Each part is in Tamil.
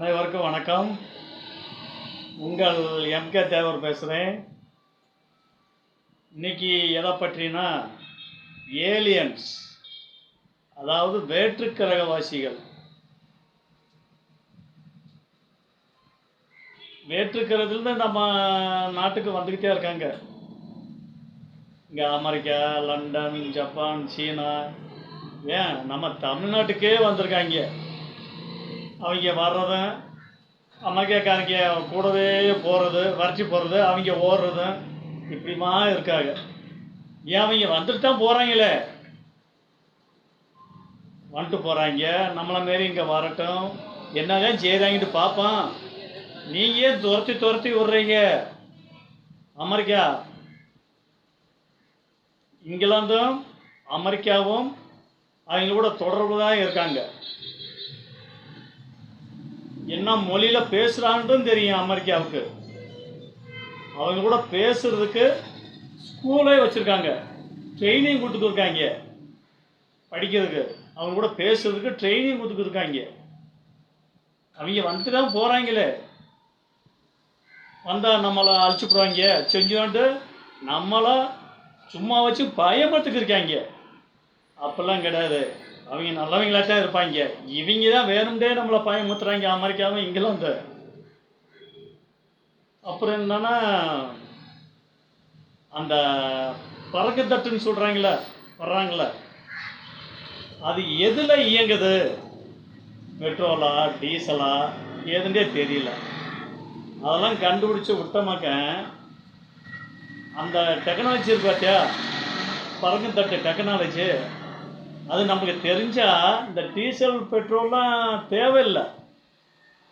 அனைவருக்கும் வணக்கம். உங்கள் எம்கே தேவர் பேசுகிறேன் இன்னைக்கு எதை பற்றினா ஏலியன்ஸ் அதாவது வேற்றுக்கிரகவாசிகள். வேற்றுக்கிரகத்துலேருந்து நம்ம நாட்டுக்கு வந்துக்கிட்டே இருக்காங்க. இங்கே அமெரிக்கா லண்டன் ஜப்பான் சீனா. ஏன்? நம்ம தமிழ்நாட்டுக்கே வந்திருக்காங்க. அவங்க வர்றதும் அமெரிக்காக்காரங்க கூடவே போகிறது வரைச்சி போகிறது அவங்க ஓடுறதும் இப்படிமா இருக்காங்க. ஏன் அவங்க வந்துட்டு தான் போகிறாங்களே வந்துட்டு போகிறாங்க நம்மளை மாரி இங்கே வரட்டும். என்னதான் செய்கிறாங்கட்டு பார்ப்போம். நீங்கள் ஏன் துரத்தி துரத்தி விட்றீங்க. அமெரிக்கா. இங்கிலாந்தும் அமெரிக்காவும் அவங்க கூட தொடர்பு தான் இருக்காங்க. என்ன மொழியில் பேசுகிறான்ட்டும் தெரியும் அமெரிக்காவுக்கு. அவங்க கூட பேசுறதுக்கு ஸ்கூலே வச்சுருக்காங்க. ட்ரைனிங் கொடுத்துருக்காங்க படிக்கிறதுக்கு. அவங்க கூட பேசுறதுக்கு ட்ரைனிங் கொடுத்துருக்காங்க அவங்க வந்துட்டு தான் போகிறாங்களே வந்தால் நம்மளை அழிச்சுப்படுவாங்க செஞ்சோன்ட்டு நம்மளை சும்மா வச்சு பயப்படுத்துக்கு இருக்காங்க. கிடையாது. அவங்க நல்லவங்களா தான் இருப்பாங்க. இவங்க தான் வேணும்டே நம்மளை பயமுத்துறாங்க அமெரிக்காவும் வந்து. அப்புறம் என்னன்னா அந்த பறக்க தட்டுன்னு சொல்கிறாங்களே வர்றாங்களே அது எதில் இயங்குது? பெட்ரோலா டீசலா ஏதுன்றே தெரியல. அதெல்லாம் கண்டுபிடிச்சி விட்டமாக்க அந்த டெக்னாலஜி இருக்கு பார்த்தியா பறக்கும் தட்டு டெக்னாலஜி அது நமக்கு தெரிஞ்சால் இந்த டீசல் பெட்ரோல்லாம் தேவையில்லை.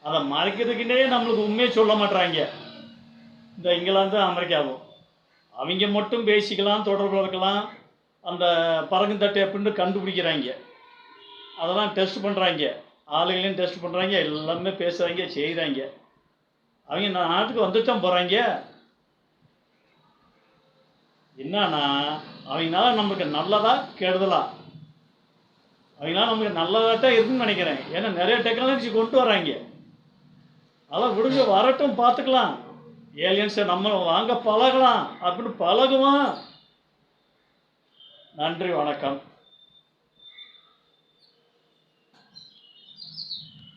அதை மறைக்கிறதுக்குன்னே நம்மளுக்கு உண்மையை சொல்ல மாட்றாங்க. இந்த இங்கிலாந்து அமெரிக்காவும். அவங்க மட்டும் பேசிக்கலாம் தொடர்பு இருக்கலாம். அந்த பறக்கும் எப்படின்னு கண்டுபிடிக்கிறாங்க. அதெல்லாம் டெஸ்ட் பண்ணுறாங்க ஆளுங்களையும் டெஸ்ட் பண்ணுறாங்க எல்லாமே பேசுகிறாங்க செய்கிறாங்க அவங்க நான் நாட்டுக்கு வந்துட்டு தான் போகிறாங்க என்னன்னா அவங்களால நமக்கு நல்லதா கெடுதலா? அவங்களால நமக்கு நல்லதாக தான் இருக்குன்னு நினைக்கிறேன். ஏன்னா நிறைய டெக்னாலஜி கொண்டு வராங்க அதெல்லாம் விடுங்க வரட்டும் பார்த்துக்கலாம். ஏலியன்ஸை நம்ம வாங்க பழகலாம் அப்படின்னு பழகுவான் நன்றி வணக்கம்.